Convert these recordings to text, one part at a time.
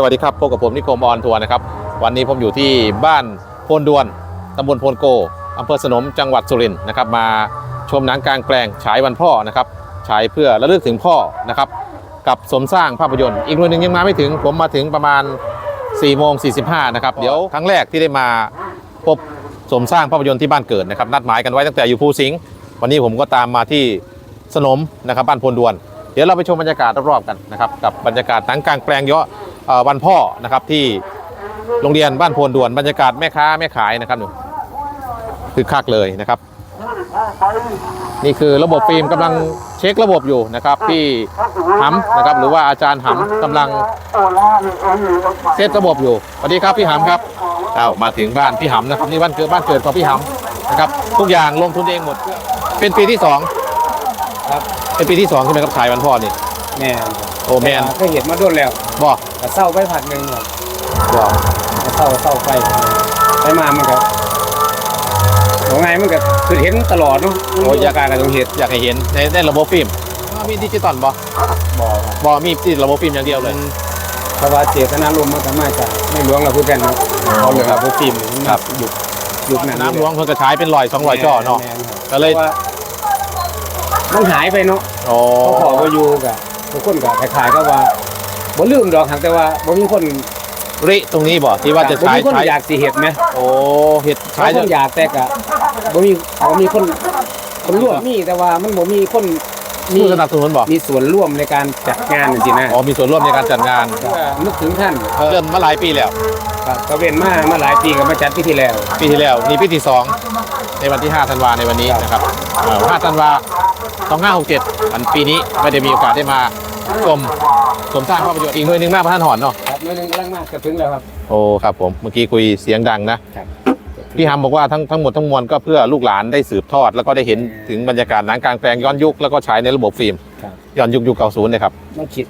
สวัสดีครับพบกับผมนิคมออนทัวร์นะครับ วันนี้ผมอยู่ที่บ้านโพนดวนตำบลโพนโกอำเภอสนมจังหวัดสุรินทร์นะครับ มาชมหนังกลางแปลงฉายวันพ่อนะครับฉายเพื่อระลึกถึงพ่อนะครับ กับสมสร้างภาพยนตร์ อีกหน่วยหนึ่งยังมาไม่ถึงผมมาถึงประมาณ4โมง45นะครับเดี๋ยวครั้งแรกที่ได้มาพบสมสร้างภาพยนตร์ที่บ้านเกิดนะครับ นัดหมายกันไว้ตั้งแต่อยู่ภูสิงห์วันนี้ผมก็ตามมาที่สนมนะครับบ้านโพนดวน เดี๋ยวเราไปชมบรรยากาศรอบๆกันนะครับกับบรรยากาศหนังกลางแปลงเยอะเอ่อ วันพ่อนะครับที่โรงเรียนบ้านโพนดวนบรรยากาศแม่ค้าแม่ขายนะครับหนูคือคักเลยนะครับ นี่คือระบบฟิล์มกำลังเช็คระบบอยู่นะครับที่หำนะครับ หรือว่าอาจารย์หำกำลังเซตระบบอยู่สวัสดีครับพี่หำครับอ้าวมาถึงบ้านพี่หำนะครับนี่บ้านเกิดบ้านเกิดของพี่หำนะครับ ทุกอย่างลงทุนเองหมด เป็นปีที่สองครับเป็นปีที่สองใช่ไหมครับขายวันพ่อนี่แม่นโอ้แมนก็เห็นมาโดนแล้ว บอกก็เศร้าไปผัดหนึ่งครับบอกก็เศร้าเศร้าไปไปมามันก็ว่าไงมันก็คือเห็นตลอดเนาะโอ้ยอยากการกับตรงเหตุอยากให้เห็นในในระบบฟิล์มอ้าวมีดิจิตอลบอบอกครับบอมีที่ระบบฟิล์มอย่างเดียวเลยเพราะว่าเจตนารมณ์มันก็มาจากไม่หลวงเราพูดกันเนาะอ๋อเขาเลยครับพวกฟิล์มมันครับยุคยุคนั้นน้ำหลวงเพิ่งกระฉายเป็นลอยสองลอยจ่อเนาะแม่ครับก็เลยพราะว่ามันหายไปเนาะโอ้เขาขอมาอยู่กับทุกคนก็คล้ายๆก็ว่า บ่ลืมดอกหากแต่ว่าบ่มีคนริตรงนี้บ่ที่ว่าจะบ่ฉายมีคนฉายอยากสิเฮ็ดไหมโอ้เห็ดใช้ฉายคนอยากแต่กะบ่มีบ่มีคนคนร่วมมีแต่ว่ามันบ่มีคนมีผู้สนับสนุนบ่มีส่วนร่วมในการจัดงานจริงๆนะอ๋อมีส่วนร่วมในการจัดงานก็นึกถึงท่านเริ่มมาหลายปีแล้ว ก็ก็เว้นมามาหลายปีก็มาจัดปีที่แล้ว ปีที่แล้วนี่ปีที่สองในวันที่5ธันวาในวันนี้นะครับเอ่อ5ธันวา2567อันปีนี้ไม่ได้มีโอกาสได้มา ชมชมสร้างภาพยนตร์อีกหน่วยหนึ่งมาพระท่านหอนเนาะครับมื้อนึงกำลังมาจะถึงแล้วครับ โอ้ครับผมเมื่อกี้คุยเสียงดังนะครับ พี่ฮัมบอกว่าทั้งทั้งหมดทั้งมวลก็เพื่อลูกหลานได้สืบทอด แล้วก็ได้เห็นถึงบรรยากาศหนังกลางแปลงย้อนยุคแล้วก็ฉายในระบบฟิล์มครับ ย้อนยุคยุคเก่าศูนย์เลยครับมันคิด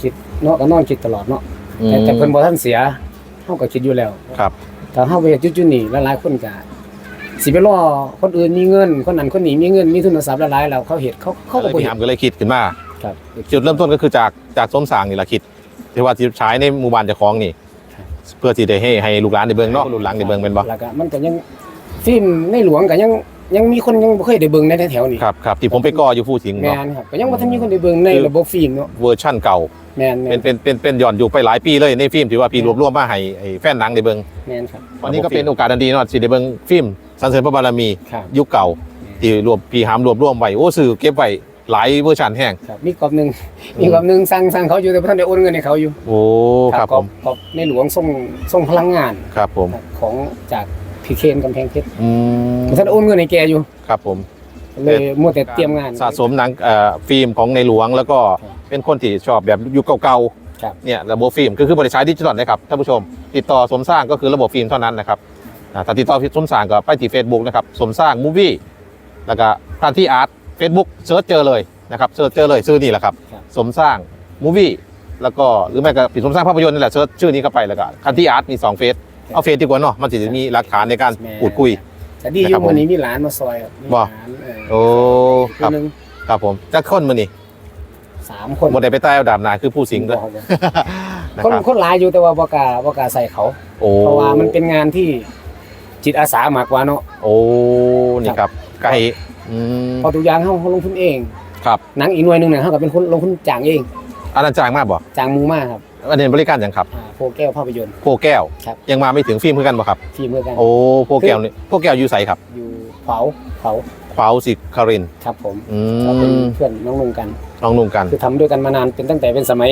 คิดเนาะก็นอนคิดตลอดเนาะแต่แต่เพิ่นบ่ทันเสียเฮาก็คิดอยู่แล้ว ครับถ้าเฮาไปเฮ็ดจุดๆนี่หลายๆคนก็สิไปรอคนอื่นมีเงิน คนนั้นคนนี้มีเงินมีทุนทรัพย์หลายๆแล้วเขาเฮ็ดเขาเขาก็บ่พี่เฮ็ฮัดมก็เลยคิดขึ้นมา ครับจุดเริ่มต้นก็คือจากจากส้มสางนี่แหละคิดที่ว่าที่ฉายในหมู่บ้านเจ้าของนี่ครับเพื่อที่ได้ให้ให้ลูกหลานได้เบิ่งเนาะลูกหลานได้เบิ่งเป็นบ่แล้วก็มันก็ยังฟิล์มในหลวงก็ยังยังมีคนยังบ่เคยได้เบิ่งในแถวๆนี้ครับครับที่ผมไปก่ออยู่ผู้สิงห์แม่เนาะนครับก็ยังบ่ทันมีคนได้เบิ่งในคือระบบฟิล์มเนาะเวอร์ชั่นเก่าแม่นแม่เป็นนเป็นเป็นเป็นย้อนยุคไปหลายปีเลยในฟิล์มที่ว่าพี่รวบรวมมาให้ให้แฟนหนังได้เบิ่งแม่นครับวันนี้ก็เป็นโอกาสอันดีเนาะสิได้เบิ่งฟิล์มสรรเสริญพระบารมี ครับยุคเก่าที่รวมพี่หามรวบรวมไว้โอ้สื่อเก็บไว้ หลายเวอร์ชันแห้งครับมีกรอบหนึงมีกรอบหนึงสั่งสั่งเขาอยู่แต่บ่ทันได้โอนเงินให้เขาอยู่โอ้ครับกผอบมกรอบในหลวงส่งส่งพลังงานครับผมครับของจากพี่เคนกำแพงเพชรอืมบ่ทันโอนเงินให้แกอยู่ครับผมเลยมัวแต่เตรียมงานสะสมหนังเอ่อฟิล์มของในหลวงแล้วก็ครับเป็นคนที่ชอบแบบยุคเก่าครับๆเนี่ยระบบฟิล์มก็คือบริษัทดิจิตอลนะครับท่านผู้ชม ติดต่อสมสร้างก็คือระบบฟิล์มเท่านั้นนะครับอ่าถ้าติดต่อสมสร้างก็ไปที่ Facebook นะครับสมสร้างมูฟวี่แล้วก็พันที่อาร์ต เฟซบุ๊กเซิร์ชเจอเลยนะครับเซิร์ชเจอเลยชื่อนี่แหละครับ ครับ สมสร้างมูฟวี่แล้วก็หรือไม่ก็ผิดสมสร้างภาพยนตร์นี่แหละเซิร์ชชื่อนี้เข้าไปแล้วก็คันที่อาร์ตมีสองเฟซเอาเฟซดีกว่าเนาะมันจะมีหลักฐานในการพูดคุย แต่ดีอนะครัยู่บผมวันนี้มีหลานมาซอยครับมีบ่ หลานเออโอ้คครันบหนึงครับผมจะค้นมือนี่สามคนหมดได้ไปใต้เอาดาบนาคือผู้สิงห์ด้วยบอกว่านะคนครับคนหลายอยู่แต่ว่าบ่กล้าบ่กล้าใส่เขา โอ้เพราะว่ามันเป็นงานที่จิตอาสามากกว่าเนาะ โอ้นี่ครับไก่ อืมเพอทุกอย่างเฮาเฮาลงทุนเองครับหนังอีกหน่วยหนึงเนี่ยเฮาก็เป็นคนลงทุนจ้างเองอันนั้นจ้างมากบ่จ้างหมูมาครับอันนี้บริการอย่างครับอ่าโฟแก้วภาพยนตร์ โพแก้ว ครับ ยังมาไม่ถึงฟิล์มเพื่อกันบ่ครับ ทีมเมื่อกัน โอ้โพแก้วนี่โพแก้วอยู่ใสครับอยู่เผาเผาขวาวสิคารินทร์ครับผมอืเราเป็นมเพื่อนน้องนุ่งกัน น้องนุ่งกัน คือทำด้วยกันมานานเป็นตั้งแต่เป็นสมัย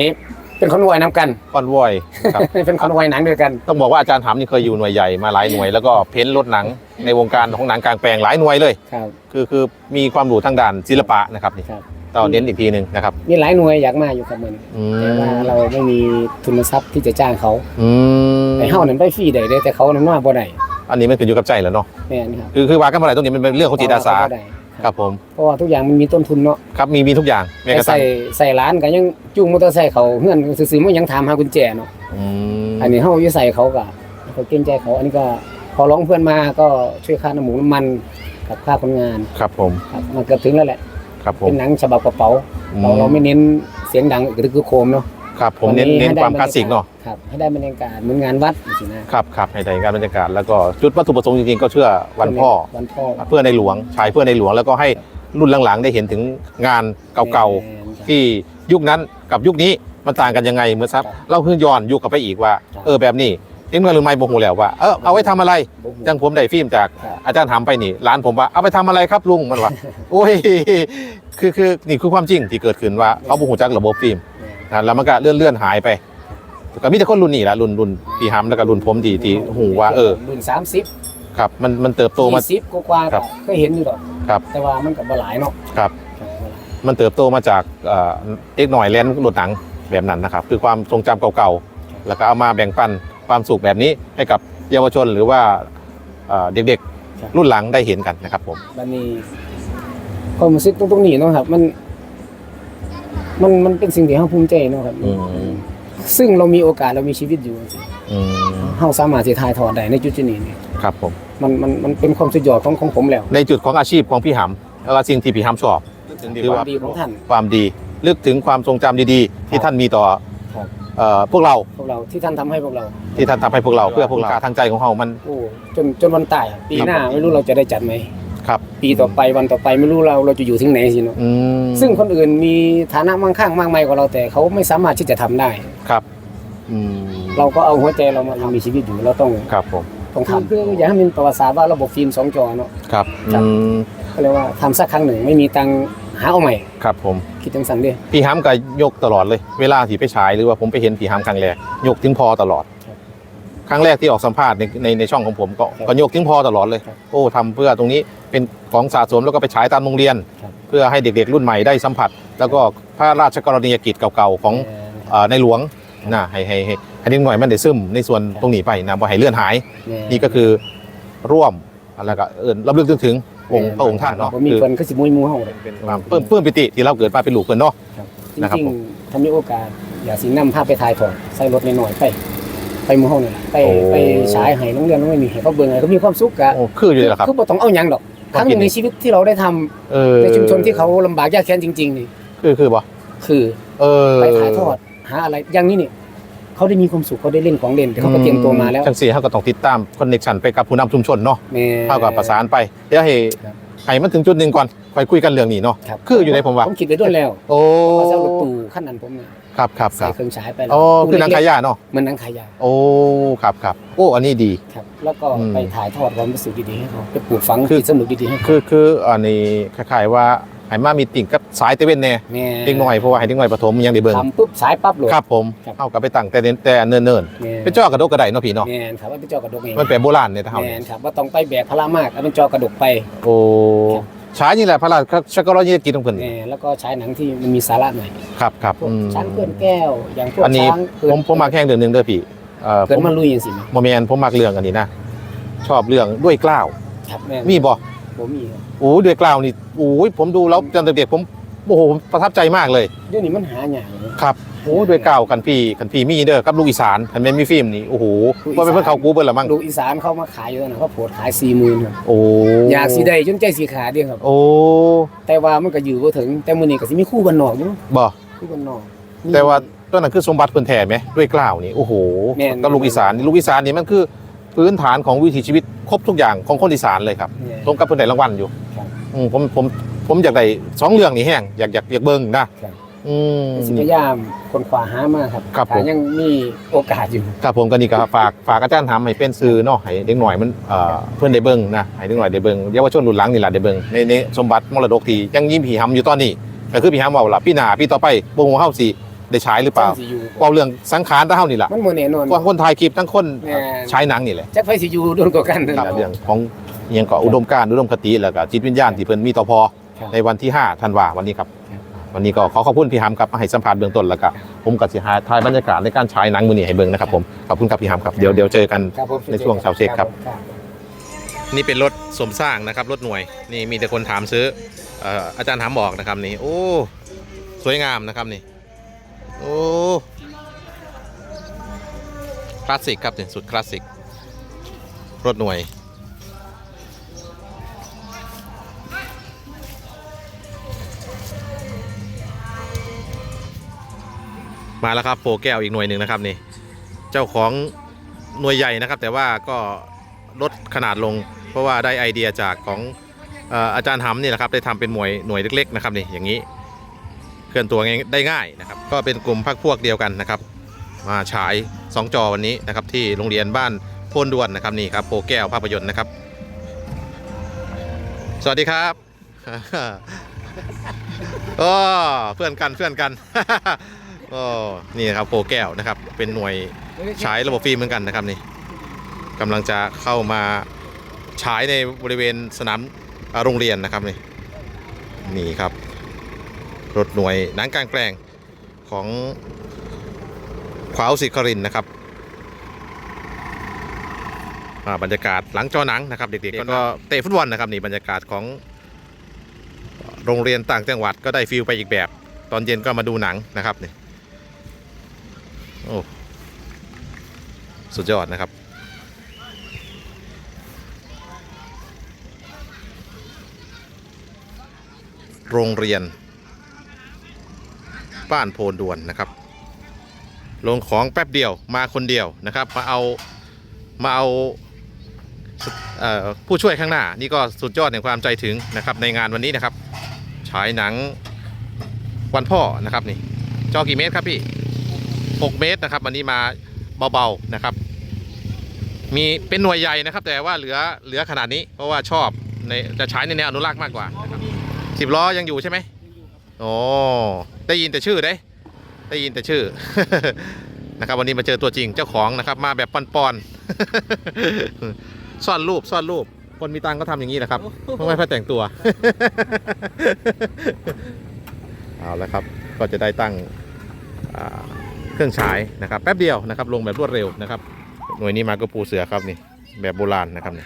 เป็นคนวัยน้ำกันก้อนวอยครับ เป็นคนวัยหนังด้วยกัน ต้องบอกว่าอาจารย์ถามนี่เคยอยู่หน่วยใหญ่มาหลายหน่วยแล้วก็เพ้นท์รถหนังในวงการของหนังกลางแปลงหลายหน่วยเลย ครับ คือคือมีความรู้ทางด้านศิลปะนะครับนี่ครับต่อเน้นอีกทีหนึ่งนะครับมีหลายหน่วยอยากมาอยู่กับมันอืแต่ว่ามเราไม่มีทุนทรัพย์ที่จะจ้างเขาอืมไอ้เฮานั้นไปฟรีได้เด้แต่เขานั้นมาบ่ได้อันนี้มันขึ้นอยู่กับใจแหล้วเนาะแม่นครับคือคือว่ากันเมื่อไหร่ตรงนี้มันเป็นเรื่องของจิตอาสา เขบ่ได้ ครับผมเพราะว่าทุกอย่างมันมีต้นทุนเนาะครับมีมีทุกอย่างแม้กแต่ระทั่ใส่งใส่ร้านก็ยังจูงมอเตอร์ไซค์เขาเฮือนซื้อๆมันยังถามหากุญแจเนาะอืมอันนี้เฮาอยู่ใส่เขาก็เขาเกรงใจเขาอันนี้ก็พอร้องเพื่อนมาก็ช่วยค่าน้ำหมูน้ำมันกับค่าคนงานครับผมครับมันเกือบถึงแล้วแหละครับผเป็มนหนังฉบับกระเป๋าเราเราไม่เน้นเสียงดังกระดึกกระโคมเนาะ ครับผมเน้นวัเน้นให้ได้ความคลาสสิกเนาะครับให้ได้บรรยากาศเหมือนงานวัดสินะครับครับให้ได้การบรรยากาศแล้วก็จุดวัตถุประสงค์จริงๆก็เชื่อวันพ่อวันพ่อเพื่อในหลวงฉายเพื่อในหลวงแล้วก็ให้รุ่นหลังๆ ได้เห็นถึงงานเก่าๆที่ยุคนั้นกับยุคนี้มันต่างกันยังไงเหมือนซับครับเราเพิ่งย้อนยุคกลับไปอีกว่าครับเออแบบนี้เอ็งเมื่อหรือไม่บอกหูแล้วว่าเออเอาไว้ทำอะไรจังผมได้ฟิล์มจากครับอาจารย์ถามไปนี่ร้านผมว่าเอาไปทำอะไรครับลุงมันว่าโอ้ยคือคือนี่คือความจริงที่เกิดขึ้นว่าเขาบุหูจักระบบฟิล์ม นะแล้วมันก็เลื่อนเลื่อนหายไปก็มีแต่คนรุ่นนี้แหละรุ่นรุ่นพี่ฮัมแล้วก็รุ่นผมที่ที่หูว่าเออรุ่นสามสิบครับมันมันเติบโตมาสิบกว่าๆครัก็บก็เห็นอยู่ดอกครับแต่ว่ามันก็บ่หลายเนาะครับครับบ่หลายมันเติบโตมาจากเอ่อเด็กหน่อยเล่นรถหนังแบบนั้นนะครับ คือความทรงจำเก่าๆ แล้วก็เอามาแบ่งปันความสุขแบบนี้ให้กับเยาวชนหรือว่าเอ่อเด็กๆ รุ่นหลังได้เห็นกันนะครับผมบัดนี้ความรู้สึกตรงตรงนี้เนาะครับ มัน มันมันเป็นสิ่งที่เราภูมิใจเนาะครับ อืมซึ่งเรามีโอกาสเรามีชีวิตอยู่จริงอืมๆเราสามารถที่ถ่ายทอดได้ในจุดๆนี้เนี่ยครับผม มันมันมันเป็นความสุดยอดของของผมแล้วในจุดของอาชีพของพี่หำแล้วก็สิ่งที่พี่หำชอบคือความดีของท่าน ความดีลึกถึงความทรงจำดีๆ ที่ท่านมีต่อครับ เอ่อพวกเราพวกเราที่ท่านทำให้พวกเรา ที่ท่านทำให้พวกเราเพื่อพวกเราทางใจของเรามัน โอ้จนจนวันตายอะปีหน้าไม่รู้เราจะได้จัดไหม ครับ ปีต่อไปวันต่อไปไม่รู้เราเราจะอยู่ถึงไหนสิเนาะอืมซึ่งคนอื่นมีฐานะมั่งคั่งมากมายกว่าเราแต่เขาไม่สามารถที่จะทำได้ ครับอืมเราก็เอาหัวใจเรามาทำมีชีวิตอยู่เราต้องครับผมต้องทำคืออยากให้มันประวัติศาสตร์ว่าระบบฟิล์มสองจอเนาะ ครับครับอืมก็เรียกว่าทำสักครั้งหนึ่งไม่มีตังค์หาเอาใหม่ ครับผม คิดจังสันเดิพี่ฮัมก็ยกตลอดเลย เวลาที่ไปฉายหรือว่าผมไปเห็นพี่ฮัมครั้งแรกยกถึงพอตลอด ครับครั้งแรกที่ออกสัมภาษณ์ในในในช่องของผมก็ครับก็ยกถึงพอตลอดเลยครับโอ้ทำเพื่อตรงนี้เป็นของสะสมแล้วก็ไปฉายตามโรงเรียนครับเพื่อให้เด็กๆ รุ่นใหม่ได้สัมผัส แล้วก็พระราชกรณียกิจเก่าๆของเอ่อในหลวงนะให้ให้ให้ให้เด็กหน่อยมันได้ซึมในส่วนตรงนี้ไปนะว่าให้เลื่อนหาย นี่ก็คือร่วมแล้วก็เอินรับลึกนึกถึงองค์พระองค์ท่านเนาะผมมีคือคนก็สิมุยมูเฮาเลยเป็นความเพิ่มเพิ่มปิติที่เราเกิดมาเป็นลูกเพิ่นเนาะ จนะครับริงผม ๆถ้ามีโอกาส อยากสินำภาพไปถ่ายถอดใส่รถหน่อยๆไปไป หมู่เฮานี่แหละไปโอ้ ไปฉายให้โรงเรียนโรงเรียนนี่ให้เขาเบิ่งให้เขามีความสุขกะโอ้คืออยู่เลยเหรอครับ คือบ่ต้องเอาหยังดอกครั้งหนึ่งในชีวิตที่เราได้ทำเออในชุมชนที่เขาลำบากยากแค้นจริง ๆ นี่ คือคือบ่คือเออไปถ่ายทอดหาอะไรอย่างนี้นี่เขาได้มีความสุขเขาได้เล่นของเล่นเขาก็เตรียมตัวมาแล้วจังสี่เขาก็ต้องติดตามคอนเนคชันไปกับผู้นำชุมชนเนาะแม่เขาก็ประสานไปเดี๋ยวให้ครับให้มันถึงจุดหนึ่งก่อนค่อยคุยกันเรื่องนี้เนาะครับ คืออยู่ในผมว่า ผมคิดไว้ด้วยแล้วโอ้ เขาจะเอารถตู้ขั้นนั้นผมเนี่ย ครับครับคใส่รับเครื่องฉายไปแล้วโอ้คือหนังขายยาเนาะเหมันหนังขายยาโอ้ครับครับโอ้อันนี้ดี ครับ แล้วก็อืมไปถ่ายทอดความรู้สึกดีๆให้เขาไปปลูกฝังคือ จิตสนุกดีๆให้เขาคือคืออันนี้คล้ายๆว่าให้มามีติ่งกับสายเตเว่นแน่แม่เด็กหน่อยเพราะว่าให้เด็กหน่อยประถมยังได้เบิ่งทำปุ๊บสายปั๊บเลยครับผมครับ เอากลับไปตั้งแต่เน้นแต่เนิ่นแม่ๆเป็นจ้อกระดกกระไดเนาะพี่เนาะแม่นครับว่าเป็นจอกระดกเองมันเป็นโบราณเนี่ยเท่าแม่นครับว่าต้องไปแบกพลามากเอาเป็นจอกระดกไป โอ้ ฉายนี่แหละพระราชกรณียกิจของเพิ่นแม่แล้วก็ใช้หนังที่มันมีสาระหน่อยครับครับพวกอืมช้างเพื่อนแก้ว อย่างพวกอันนี้ช้างเพื่ผมผมมาแข่งเดือนหนึงเด้อพี่เอ่อเกิดผมมาลุยอย่างสิแม่โมเมนผมมักเรื่องอันนี้นะชอบเรื่องด้วยกล้าวครับแม่นมีบ่ผมมีครับโอ้ด้วยกล้าวนี่โอ้ยผมดูแล้วตอนเด็กๆผมโอ้โหผมประทับใจมากเลย เดี๋ยวนี้มันหาอย่างเลยครับ โอ้ด้วยกล้าวกันพี่กันพี่มีเด้อกับลูกอีสานคันแม่นมีฟิล์มนี่โอ้โหว่าเป็นเพิ่นเขากูเบิ่นละมั้งดูอีสานเข้ามาขายอยู่นะเขาโผดขายสี่หมื่นครับโอ้อยากสีได้จนใจสีขาดเดียวครับ โอ้แต่ว่ามันก็อยู่บ่ถึงแต่มื้อนี้ก็สิมีคู่บ้านนอกอยู่บ่คู่บ้านนอก แต่ว่าต้นนั้นคือสมบัติเพิ่นแท้ไหมด้วยกล้าวนี่โอ้โหแม่นกับลูกอีสานนี่ลูกอีสานนี่มันคือพื้นฐานของวิถีชีวิตครบทุกอย่างของคนอีสานเลยครับเนี่ยสมกับเพิ่นได้รางวัลอยู่ครับอืมผมผมผมอยากได้สองเรื่องนี้แห้งอยากอยากอยากเบิ่งนะครับ อืม สิพยายามคนขวาหามาครับครับผม ถ้ายังมีโอกาสอยู่ ครับผมก็นี่ก็ฝากฝากอาจารย์ถามให้เป็นซื้อเนาะให้เด็กหน่อยมันเอ่อเพื่อนได้เบิ่งนะให้เด็กหน่อยได้เบิ่งเยาวชนรุ่นหลังนี่แหละได้เบิ่งในในสมบัติมรดกที่ยังยิ้มผีหำอยู่ตอนนี้ก็คือผีหำเว่าล่ะพี่หน้าพี่ต่อไปบ่ฮู้เฮาสิได้ฉายหรือเปล่าจังสิอยู่เว้าเรื่องสังขารตาเฮานี่ล่ะมันบ่แน่นอนว่าคนถ่ายคลิปทั้งคนแม่นฉายหนังนี่แหละ จักไผสิอยู่โดนกว่ากันครับเรื่องของอิหยังก็อุดมการณ์อุดมคติแล้วก็จิตวิญญาณที่เพิ่นมีต่อพอครับ ในวันที่5ธันวาวันนี้ครับครับ วันนี้ก็ขอขอบคุณพี่หำครับมาให้สัมภาษณ์เบื้องต้นแล้วก็ผมก็สิหาถ่ายบรรยากาศในการฉายหนังมื้อนี้ให้เบิ่งนะครับผมขอบคุณครับพี่หำครับเดี๋ยวเดี๋ยวเจอกันครับผมในช่วงเช้าเช็คครับครับ นี่เป็นรถสมสร้างนะครับรถหน่วยนี่มีแต่คนถามซื้อเอ่ออาจารย์ถามบอกนะครับนี่โอ้สวยงามนะครับนี่โอ้คลาสสิกครับนี่สุดคลาสสิกรถหน่วย มาแล้วครับโพแก้วอีกหน่วยหนึ่งนะครับนี่เจ้าของหน่วยใหญ่นะครับ แต่ว่าก็ลดขนาดลง เพราะว่าได้ไอเดียจากของเอ่อาจารย์หำนี่แหละครับได้ทำเป็นหน่วยหน่วยเล็กๆนะครับนี่อย่างนี้เคลื่อนตัวง่ายได้ง่ายนะครับ ก็เป็นกลุ่มพักพวกเดียวกันนะครับ มาฉาย 2 จอวันนี้นะครับ ที่โรงเรียนบ้านโพนดวนนะครับนี่ครับโพแก้วภาพยนตร์นะครับ สวัสดีครับโอ้เพื่อนกันเพื่อนกัน โอ้นี่นะครับโพแก้วนะครับ เป็นหน่วยฉายระบบฟิล์มเหมือนกันนะครับนี่กำลังจะเข้ามาฉายในบริเวณสนามอ่าโรงเรียนนะครับนี่นี่ครับรถหน่วยหนังกลางแปลงของขวาวสิครินทร์นะครับอ่าบรรยากาศหลังจอหนังนะครับ เด็กๆก็เตะฟุตบอลนะครับนี่บรรยากาศของโรงเรียนต่างจังหวัดก็ได้ฟิลไปอีกแบบ ตอนเย็นก็มาดูหนังนะครับนี่โอ้สุดยอดนะครับ โรงเรียน บ้านโพนดวนนะครับ ลงของแป๊บเดียวมาคนเดียวนะครับ มาเอามาเอาเออผู้ช่วยข้างหน้า นี่ก็สุดยอดในความใจถึงนะครับ ในงานวันนี้นะครับ ฉายหนังวันพ่อนะครับนี่จอกี่เมตรครับพี่ 6 เมตรนะครับวันนี้มาเบาๆนะครับ มีเป็นหน่วยใหญ่นะครับ แต่ว่าเหลือเหลือขนาดนี้เพราะว่าชอบในจะใช้ในแนวอนุรักษ์มากกว่านะครับสิบล้อยังอยู่ใช่ไหมโอ้ได้ยินแต่ชื่อได้ได้ยินแต่ชื่อนะครับ วันนี้มาเจอตัวจริงเจ้าของนะครับ มาแบบปอนๆซ่อนรูปซ่อนรูปคนมีตังค์ก็ทำอย่างนี้แหละครับไม่ค่อยแต่งตัวเอาละครับก็จะได้ตั้งอ่า เครื่องฉายนะครับแป๊บเดียวนะครับลงแบบรวดเร็วนะครับ หน่วยนี้มาก็ปูเสือครับนี่แบบโบราณนะครับนี่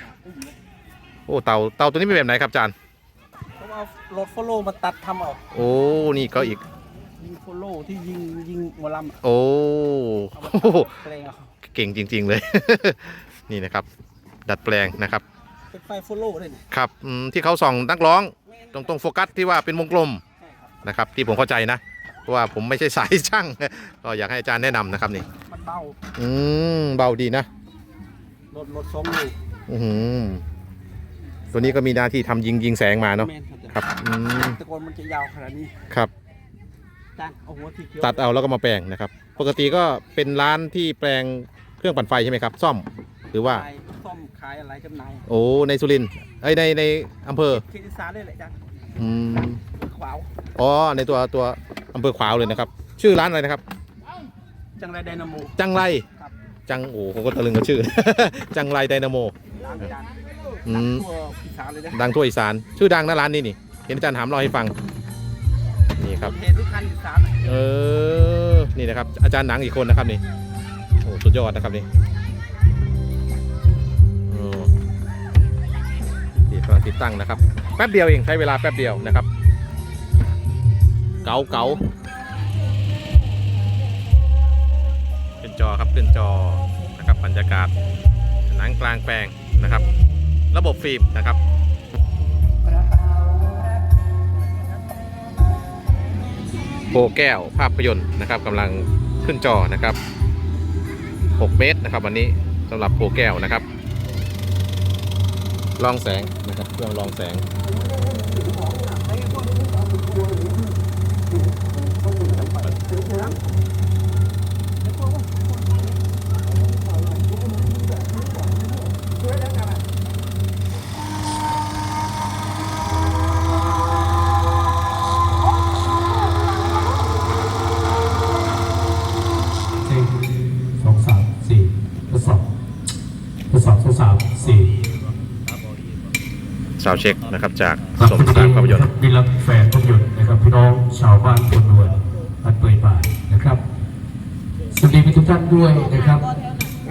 โอ้เตาเตาตัวนี้เป็นแบบไหนครับอาจารย์ผมเอารถโฟโล่มาตัดทำเอาโอ้นี่ก็อีกยิงโฟโล่ที่ยิงยิงหมอลำอะโอ้เอามาโอ้โหตัดแปลงเอาเก่งจริง ๆเลย นี่นะครับ ดัดแปลงนะครับ เป็นไฟโฟโล่เลยเนี่ยครับอืมที่เขาส่องนักร้อง ตรงตรงโฟกัสที่ว่าเป็นวงกลมใช่ครับ นะครับที่ผมเข้าใจนะ เพราะว่าผมไม่ใช่สายช่าง ก็อยากให้อาจารย์แนะนำนะครับนี่มันเบาอืมเบาดีนะรถรถทรงอยู่อือหือตัวนี้ก็มีหน้าที่ทำยิงยิงแสงมาเนาะแม่นครับครับอืมแตะกอนมันจะยาวขนาดนี้ครับจ้างเอาหัวที่เขียวตัดเอาแล้วก็มาแปลงนะครับ ปกติก็เป็นร้านที่แปลงเครื่องปั่นไฟใช่ไหมครับ ซ่อมหรือว่าขายซ่อมขายอะไรจำหน่ายโอ้ในสุรินทร์เอ้ยในในอำเภอเขตอีสานเลยแหละจ้างอืมขวาวอ๋อในตัวตัว อำเภอขวาวเลยนะครับ ชื่อร้านอะไรนะครับ จังไรไดนาโม จังไรครับ จังโอ้ผมก็ตะลึงกับชื่อ จังไรไดนาโมร้านจานอืม ทั่วอีสานเลยนะดังทั่วอีสาน ชื่อดังนะร้านนี้นี่เห็นอาจารย์ถามเราให้ฟัง นี่ครับ เห็นทุกคันอีสานอะเออ นี่นะครับ อาจารย์หนังอีกคนนะครับนี่ โอ้ สุดยอดนะครับนี่โอ้นี่กำลังติดตั้งนะครับ แป๊บเดียวเองใช้เวลาแป๊บเดียวนะครับ เก๋าเก๋าขึ้นจอครับขึ้นจอนะครับบรรยากาศหนังกลางแปลงนะครับ ระบบฟิล์มนะครับโปแก้วภาพยนตร์นะครับกำลังขึ้นจอนะครับ 6 เมตรนะครับ วันนี้สำหรับโปแก้วนะครับ ลองแสงนะครับเครื่องลองแสง สองสามสี่ทดสอบทดสอบทดสอบสี่สาวเช็คนะครับจากครับสมสารภาพยนตร์ ได้รับแฟนภาพยนตร์นะครับพี่น้องชาวบ้านคนดวนบ้านเปื่อยบ่ายนะครับส วัสดีทุกท่านด้วยนะครับ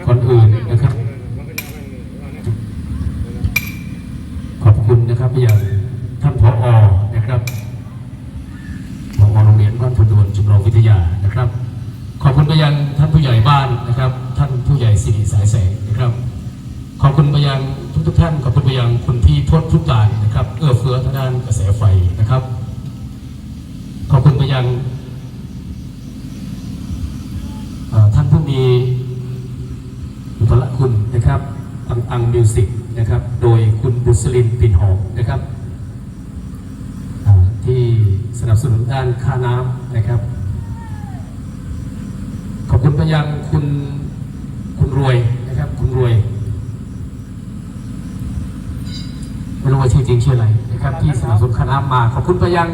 ก่อนอื่นนะครับ ขอบคุณนะครับอย่างท่านผอนะครับผอโรงเรียนบ้านพนดวนจุฬาวิทยานะครับ ขอบคุณไปยังท่านผู้ใหญ่บ้านนะครับ ท่านผู้ใหญ่สิริสายแสงนะครับ ขอบคุณไปยังทุกทุกๆท่าน ขอบคุณไปยังคุณพี่พจน์ทุกการนะครับ เอื้อเฟื้อทางด้านกระแสไฟนะครับ ขอบคุณไปยัง อังมิวสิกนะครับ โดย คุณบุษลินปิ่นหอมนะครับอ่าที่สนับสนุนด้านค่าน้ำนะครับ ขอบคุณไปยังคุณคุณรวยนะครับ คุณรวยไม่รู้ว่าชื่อจริงชื่ออะไรนะครับ ที่สนับสนุนคณะมา ขอบคุณไปยัง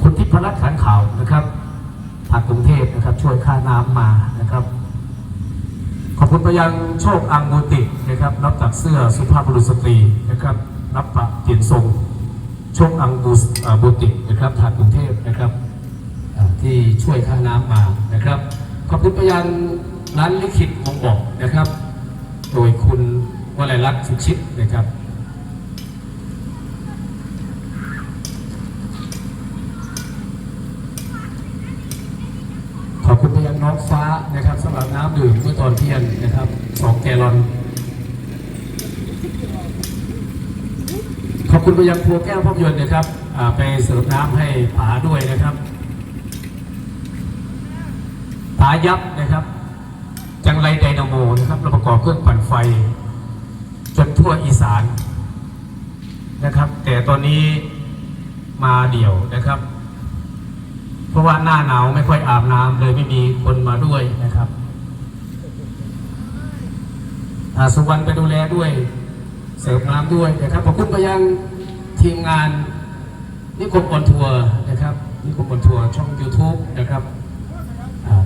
คุณทิพรัตน์ขันขาวนะครับทางกรุงเทพนะครับ ช่วยค่าน้ำมานะครับข อบคุณไปยังโชคอังโมตินะครับรับจากเสื้อสุภาพบุรุษสตรีนะครับรับปะเปลี่ยนทรงโชคอังบูสอ่าบูตินะครับทางกรุงเทพนะครับที่ช่วยค่าน้ำมานะครับขอบคุณไปยังร้านลิขิตมงบอกนะครับ โดยคุณวลัยลักษณ์สุชิตนะครับ ข้องฟ้านะครับสำหรับน้ำดื่มเมื่อตอนเที่ยงนะครับสองแกลลอน ขอบคุณไปยังครัวแก้วภาพยนตร์นะครับไปเสิร์ฟน้ำให้ผาด้วยนะครับผายับนะครับ จังไรไดนาโมนะครับเราประกอบเครื่องปั่นไฟ จนทั่วอีสานนะครับ แต่ตอนนี้มาเดี่ยวนะครับ ราะว่าหน้าหนาวไม่ค่อยอาบน้ำเลยไม่มีคนมาด้วยนะครับอาสุวรรณไปดูแลด้วย เสิร์ฟน้ำด้วยนะครับขอบคุณไปยังทีมงานนิคมออนทัวร์นะครับนิคมออนทัวร์ช่อง YouTube นะครับ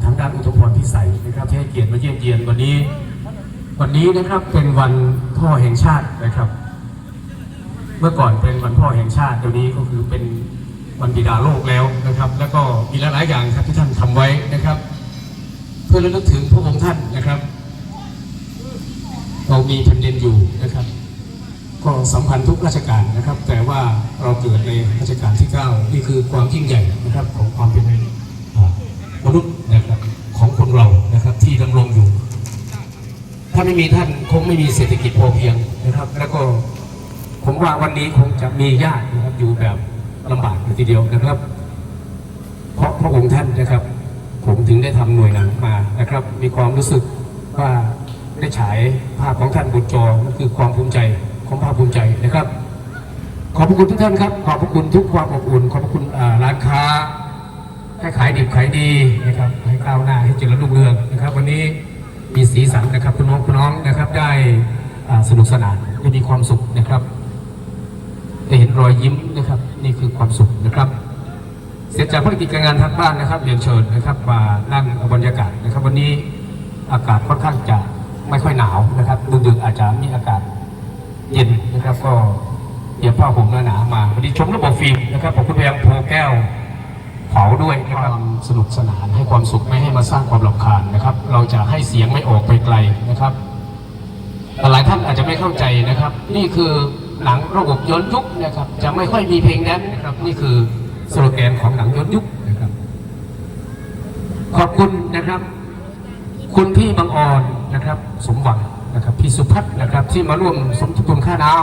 ทางด้านอุทพรพิสัยนะครับที่ให้เกียรติมาเยี่ยมเยียนวันนี้ วันนี้นะครับเป็นวันพ่อแห่งชาตินะครับ เมื่อก่อนเป็นวันพ่อแห่งชาติเดี๋ยวนี้ก็คือเป็น วันบิดาโลกแล้วนะครับ แล้วก็มีหลายๆอย่างครับที่ท่านทำไว้นะครับ เพื่อระลึกถึงพระองค์ท่านนะครับ เรามีแผ่นดินอยู่นะครับ ก็สำคัญทุกราชการนะครับ แต่ว่าเราเกิดในรัชกาลที่ 9 นี่คือความยิ่งใหญ่นะครับของความเป็นมนุษย์นะครับของคนเรานะครับที่ดำรงอยู่ ถ้าไม่มีท่านคงไม่มีเศรษฐกิจพอเพียงนะครับ แล้วก็ผมว่าวันนี้คงจะมีญาตินะครับอยู่แบบ ลำบากเลยทีเดียวนะครับ เพราะพระองค์ท่านนะครับ ผมถึงได้ทำหน่วยหนังมานะครับ มีความรู้สึกว่าได้ฉายภาพของท่านบนจอนั่นคือความภูมิใจของภาคภูมิใจนะครับ ขอบพระคุณทุกท่านครับ ขอบพระคุณทุกความอบอุ่น ขอบพระคุณร้านค้าให้ขายดิบขายดีนะครับให้ก้าวหน้าให้เจริญรุ่งเรืองนะครับ วันนี้มีสีสันนะครับคุณน้องคุณน้องนะครับได้สนุกสนานได้มีความสุขนะครับ ได้เห็นรอยยิ้มนะครับ นี่คือความสุขนะครับ เสร็จจากภารกิจการงานทางบ้านนะครับเรียนเชิญนะครับมานั่งเอาบรรยากาศนะครับ วันนี้อากาศค่อนข้างจะไม่ค่อยหนาวนะครับดึกๆอาจจะมีอากาศเย็นนะครับ ก็เตรียมผ้าห่มหนาๆมาวันนี้ชมระบบฟิล์มนะครับขอบคุณไปยังโพแก้วเผาด้วยนะครับสนุกสนานให้ความสุขไม่ให้มาสร้างความรำคาญนะครับ เราจะให้เสียงไม่ออกไปไกลนะครับแต่หลายท่านอาจจะไม่เข้าใจนะครับ นี่คือ หนังระบบย้อนยุคนะครับ จะไม่ค่อยมีเพลงนซ์นะครับ นี่คือสโลแกนของหนังย้อนยุคนะครับ ขอบคุณนะครับ คุณพี่บางอ่อนนะครับ สมหวังนะครับพี่สุพัฒน์นะครับ ที่มาร่วมสมทบทุนค่าน้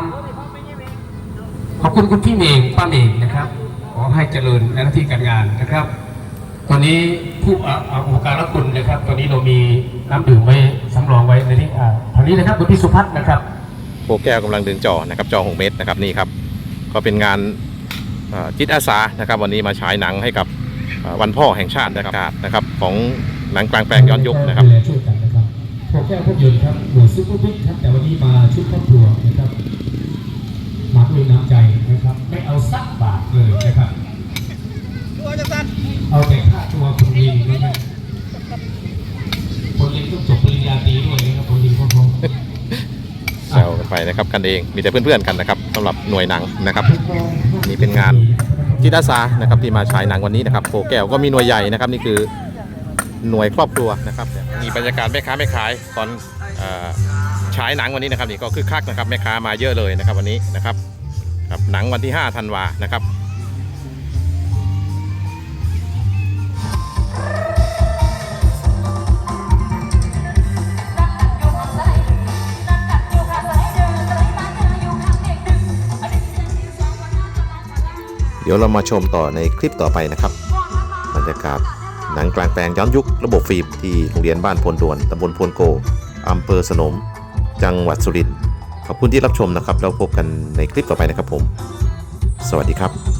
ำขอบคุณคุณพี่เมงป้าเมงนะครับ ขอให้เจริญในหน้าที่การงานนะครับ ตอนนี้ผู้อาอุปการะคุณนะครับ ตอนนี้เรามีน้ำดื่มไว้สำรองไว้ในที่อ่าทางนี้นะครับคุณพี่สุพัฒน์นะครับ โปรแก้วกำลังดึงจอนะครับจอ 6 เมตรนะครับนี่ครับก็เป็นงานจิตอาสานะครับ วันนี้มาฉายหนังให้กับวันพ่อแห่งชาตินะครับนะครับ ของหนังกลางแปลงย้อนยุคนะครับดูแลช่วยกันนะครับพอแก้วภาพยนต์ครับหน่วยซุปเปอร์บิ๊กครับแต่วันนี้มาชุดครอบครัวนะครับมาด้วยน้ำใจนะครับ ไม่เอาสักบาทเลยนะครับ ตัวจะสั้น เอาแต่ค่าตัวคนลิงนะครับคนลิงต้องจบปริญญาตรีด้วยนะครับคนลิงพร้อม แซวกั นไปนะครับกันเองมีแต่เพื่อนๆกันนะครับสำหรับหน่วยหนังนะครับนี่เป็นงานจิตอาสานะครับที่มาฉายหนังวันนี้นะครับโปรแก้วก็มีหน่วยใหญ่นะครับนี่คือหน่วยครอบครัวนะครับมีบรรยากาศแม่ค้าแม่ขายตอนเอ่อฉายหนังวันนี้นะครับนี่ก็คึกคักนะครับแม่ค้ามาเยอะเลยนะครับวันนี้นะครับครับหนังวันที่ 5 ธันวานะครับ ดี๋ยวเรามาชมต่อในคลิปต่อไปนะครับบรรยากาศหนังกลางแปลงย้อนยุคระบบฟิล์มที่โรงเรียนบ้านพลดวนตำบลพลโกอำเภอสนม จังหวัดสุรินทร์ขอบคุณที่รับชมนะครับ แล้วพบกันในคลิปต่อไปนะครับผม สวัสดีครับ